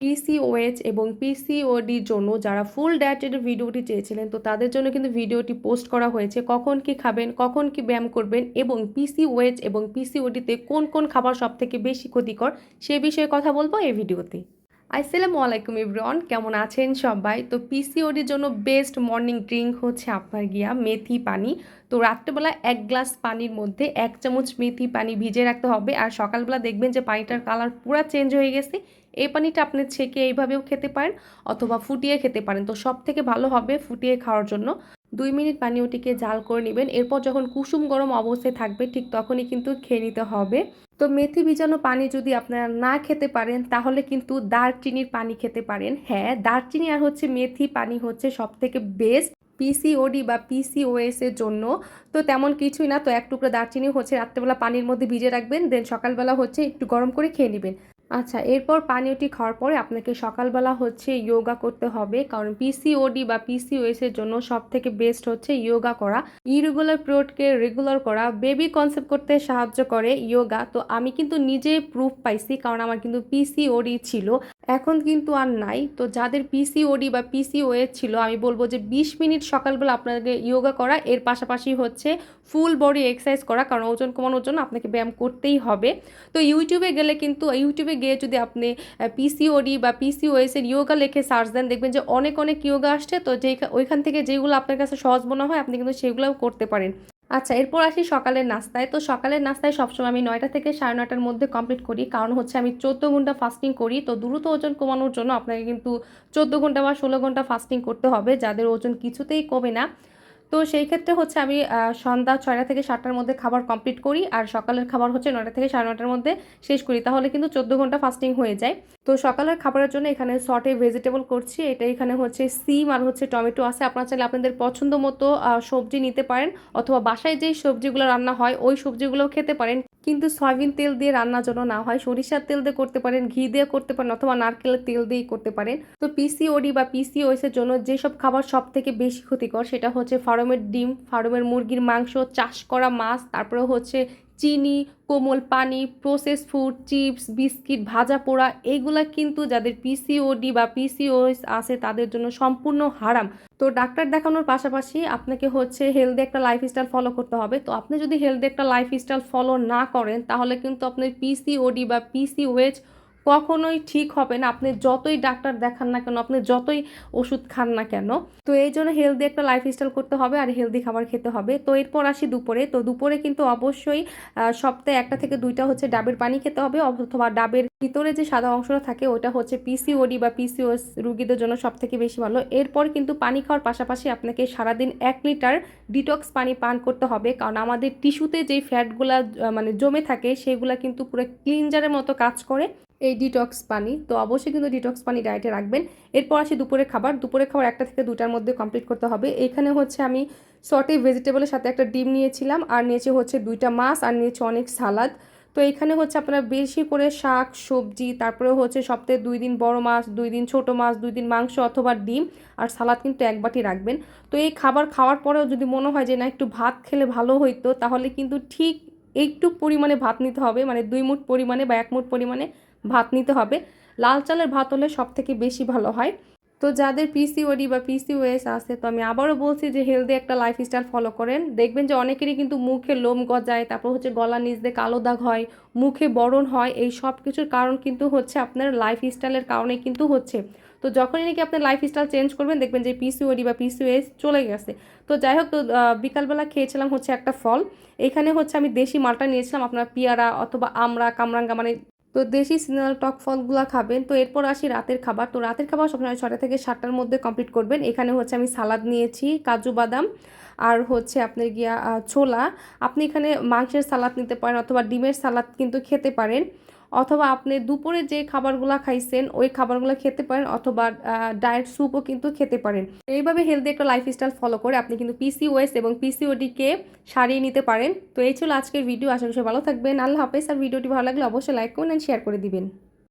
পিসিওএইচ এবং পিসিওডির জন্য যারা ফুল ডায়েটের ভিডিওটি চেয়েছিলেন, তো তাদের জন্য কিন্তু ভিডিওটি পোস্ট করা হয়েছে। কখন কি খাবেন, কখন কি ব্যায়াম করবেন এবং পিসিওএইচ এবং পিসিওডিতে কোন কোন খাবার সবথেকে বেশি ক্ষতিকর সে বিষয়ে কথা বলব এই ভিডিওতে। আসসালামু আলাইকুম ইব্রন কেমন আছেন সবাই? তো পিসিওডির জন্য বেস্ট মর্নিং ড্রিঙ্ক হচ্ছে আপনার গিয়া মেথি পানি। তো রাত্রেবেলা এক গ্লাস পানির মধ্যে এক চামচ মেথি পানি ভিজে রাখতে হবে। আর সকালবেলা দেখবেন যে পানিটার কালার পুরো চেঞ্জ হয়ে গেছে। এই পানিটা আপনি ছেঁকে এইভাবেও খেতে পারেন অথবা ফুটিয়ে খেতে পারেন। তো সব থেকে ভালো হবে ফুটিয়ে খাওয়ার জন্য। দুই মিনিট পানি ওটিকে জাল করে নেবেন। এরপর যখন কুসুম গরম অবস্থায় থাকবে, ঠিক তখনই কিন্তু খেয়ে নিতে হবে। তো মেথি ভিজানো পানি যদি আপনারা না খেতে পারেন, তাহলে কিন্তু দারচিনির পানি খেতে পারেন। হ্যাঁ দারচিনি আর হচ্ছে মেথি পানি হচ্ছে সব থেকে বেস্ট পিসিওডি বা পিসিওএস এর জন্য। তো তেমন কিছুই না, তো এক টুকরো দারচিনি হচ্ছে রাত্রেবেলা পানির মধ্যে ভিজে রাখবেন, দেন সকালবেলা হচ্ছে একটু গরম করে খেয়ে নেবেন। আচ্ছা এরপর পানীয়টি খাওয়ার পরে আপনাকে সকালবেলা হচ্ছে যোগা করতে হবে। কারণ পিসিওডি বা পিসিওএস এর জন্য সব থেকে বেস্ট হচ্ছে যোগা করা। ইরেগুলার পিরিয়ডকে রেগুলার করা। বেবি কনসেপ্ট করতে সাহায্য করে যোগা তো আমি কিন্তু নিজে প্রুফ পাইছি, কারণ আমার কিন্তু পিসিওডি ছিল। এখন কিন্তু আর নাই। তো যাদের পিসিওডি বা পিসিওএস ছিল, আমি বলব যে বিশ মিনিট সকালবেলা আপনাকে ইয়োগা করা। এর পাশাপাশি হচ্ছে ফুল বডি এক্সারসাইজ করা। কারণ ওজন কমানোর জন্য আপনাকে ব্যায়াম করতেই হবে। তো ইউটিউবে গেলে কিন্তু ইউটিউবে গিয়ে যদি আপনি পিসিওডি বা পিসিওএস এর ইয়োগা লেখে সার্চ দেন, দেখবেন যে অনেক অনেক ইয়োগা আসছে। তো যেই, ওইখান থেকে যেগুলো আপনার কাছে সহজ মনে হয়, আপনি কিন্তু সেগুলোও করতে পারেন। আচ্ছা এরপর আসি সকালের নাস্তায়। তো সকালের নাস্তায় সবসময় আমি নয়টা থেকে সাড়ে নয়টার মধ্যে কমপ্লিট করি। কারণ হচ্ছে আমি চোদ্দ ঘণ্টা ফাস্টিং করি। তো দ্রুত ওজন কমানোর জন্য আপনাকে কিন্তু চোদ্দ ঘণ্টা বা ষোলো ঘণ্টা ফাস্টিং করতে হবে। যাদের ওজন কিছুতেই কমে না। তো সেই ক্ষেত্রে হচ্ছে আমি সন্ধ্যা ছয়টা থেকে সাতটার মধ্যে খাবার কমপ্লিট করি আর সকালের খাবার হচ্ছে নয়টা থেকে সাড়ে নটার মধ্যে শেষ করি। তাহলে কিন্তু চোদ্দ ঘণ্টা ফাস্টিং হয়ে যায়। তো সকালের খাবারের জন্য এখানে শর্টে ভেজিটেবল করছি। এটা এখানে হচ্ছে সিম আর হচ্ছে টমেটো আছে। আপনারা চাইলে আপনাদের পছন্দ মতো সবজি নিতে পারেন অথবা বাসায় যেই সবজিগুলো রান্না হয়, ওই সবজিগুলোও খেতে পারেন। কিন্তু সয়াবিন তেল দিয়ে রান্না যেন না হয়, সরিষার তেল দিয়ে করতে পারেন, ঘি দিয়ে করতে পারেন অথবা নারকেলের তেল দিয়েই করতে পারেন। তো পিসিওডি বা পিসিওএস এর জন্য যেসব খাবার সব থেকে বেশি ক্ষতিকর সেটা হচ্ছে ফার্মের ডিম, ফার্মের মুরগির মাংস, চাষ করা মাছ তারপরে হচ্ছে চিনি, কোমল পানি প্রসেস ফুড চিপস বিস্কিট ভাজা পোড়া এইগুলা কিন্তু যাদের পিসিওডি বা পিসিওএস আছে তাদের জন্য সম্পূর্ণ হারাম। তো ডাক্তার দেখানোর পাশাপাশি আপনাকে হচ্ছে হেলদি একটা লাইফস্টাইল ফলো করতে হবে। তো আপনি যদি হেলদি একটা লাইফস্টাইল ফলো না করেন, তাহলে কিন্তু আপনার পিসিওডি বা পিসিওএচ কখনোই ঠিক হবে না। আপনি যতই ডাক্তার দেখান না কেন, আপনি যতই ওষুধ খান না কেন, তো এই জন্য হেলদি একটা লাইফস্টাইল করতে হবে আর হেলদি খাবার খেতে হবে। তো এরপর আসি দুপুরে। তো দুপুরে কিন্তু অবশ্যই সপ্তাহে একটা থেকে দুইটা হচ্ছে ডাবের পানি খেতে হবে অথবা ডাবের ভিতরে যে সাদা অংশটা থাকে ওটা হচ্ছে পিসিওডি বা পিসিওএস রুগীদের জন্য সব থেকে বেশি ভালো। এরপর কিন্তু পানি খাওয়ার পাশাপাশি আপনাকে সারাদিন এক লিটার ডিটক্স পানি পান করতে হবে। কারণ আমাদের টিস্যুতে যেই ফ্যাটগুলা মানে জমে থাকে, সেগুলা কিন্তু পুরো ক্লিনজারের মতো কাজ করে। এই ডিটক্স পানি। তো অবশ্যই কিন্তু ডিটক্স পানি ডায়েটে রাখবেন। এরপর আসি দুপুরে খাবার। দুপুরে খাবার একটা থেকে দুটার মধ্যে কমপ্লিট করতে হবে। এখানে হচ্ছে আমি সটে ভেজিটেবলের সাথে একটা ডিম নিয়েছিলাম। আর নিয়েছি হচ্ছে দুইটা মাছ আর নিয়েছি অনেক সালাদ তো এখানে হচ্ছে আপনারা বেশি করে শাক, সবজি তারপরে হচ্ছে সপ্তাহে দুই দিন বড় মাছ, দুই দিন ছোট মাছ, দুই দিন মাংস অথবা ডিম আর সালাদ কিন্তু এক বাটি রাখবেন। তো এই খাবার খাওয়ার পরেও যদি মনে হয় যে না একটু ভাত খেলে ভালো হইতো, তাহলে কিন্তু ঠিক একটু পরিমাণে ভাত নিতে হবে মানে দুই মুঠ পরিমাণে বা এক মুঠ পরিমাণে ভাত নিতে হবে। লাল চালের ভাত হলে সব থেকে বেশি ভালো হয়। তো যাদের পিসিওডি বা পিসিওএস আছে, তো আমি আবারও বলছি যে হেলদি একটা লাইফস্টাইল ফলো করেন। দেখবেন যে অনেকেরই কিন্তু মুখে লোম গজায়, তারপর হচ্ছে গলা নিচ দিয়ে কালো দাগ হয়, মুখে বরণ হয়, এই সব কিছুর কারণ কিন্তু হচ্ছে আপনার লাইফস্টাইলের কারণে কিন্তু হচ্ছে। তো যখনই নাকি আপনার লাইফস্টাইল চেঞ্জ করবেন, দেখবেন যে পিসিওডি বা পিসিওএস চলে গেছে। তো যাই হোক, তো বিকালবেলা খেয়েছিলাম হচ্ছে একটা ফল। এখানে হচ্ছে আমি দেশি মালটা নিয়েছিলাম, আপনার পিয়ারা অথবা আমরা কামরাঙ্গা মানে তো দেশি সিজনাল টক ফলগুলো খাবেন। তো এরপর আসি রাতের খাবার। তো রাতের খাবার সবসময় ছটা থেকে সাতটার মধ্যে কমপ্লিট করবেন। এখানে হচ্ছে আমি সালাদ নিয়েছি, কাজু বাদাম আর হচ্ছে আপনার গিয়া ছোলা। আপনি এখানে মাংসের সালাদ নিতে পারেন অথবা ডিমের সালাদ কিন্তু খেতে পারেন। অথবা আপনি দুপুরে যে খাবারগুলো খাইছেন, ওই খাবারগুলো খেতে পারেন অথবা ডায়েট স্যুপও কিন্তু খেতে পারেন। এইভাবে হেলদি একটা লাইফস্টাইল ফলো করে আপনি কিন্তু পিসিওএস এবং পিসিওডিকে সারিয়ে নিতে পারেন। তো এই ছিল আজকের ভিডিও আশা করি ভালো থাকবেন। আল্লাহ হাফেজ। আর ভিডিওটি ভালো লাগলে অবশ্যই লাইক করুন অ্যান্ড শেয়ার করে দিবেন।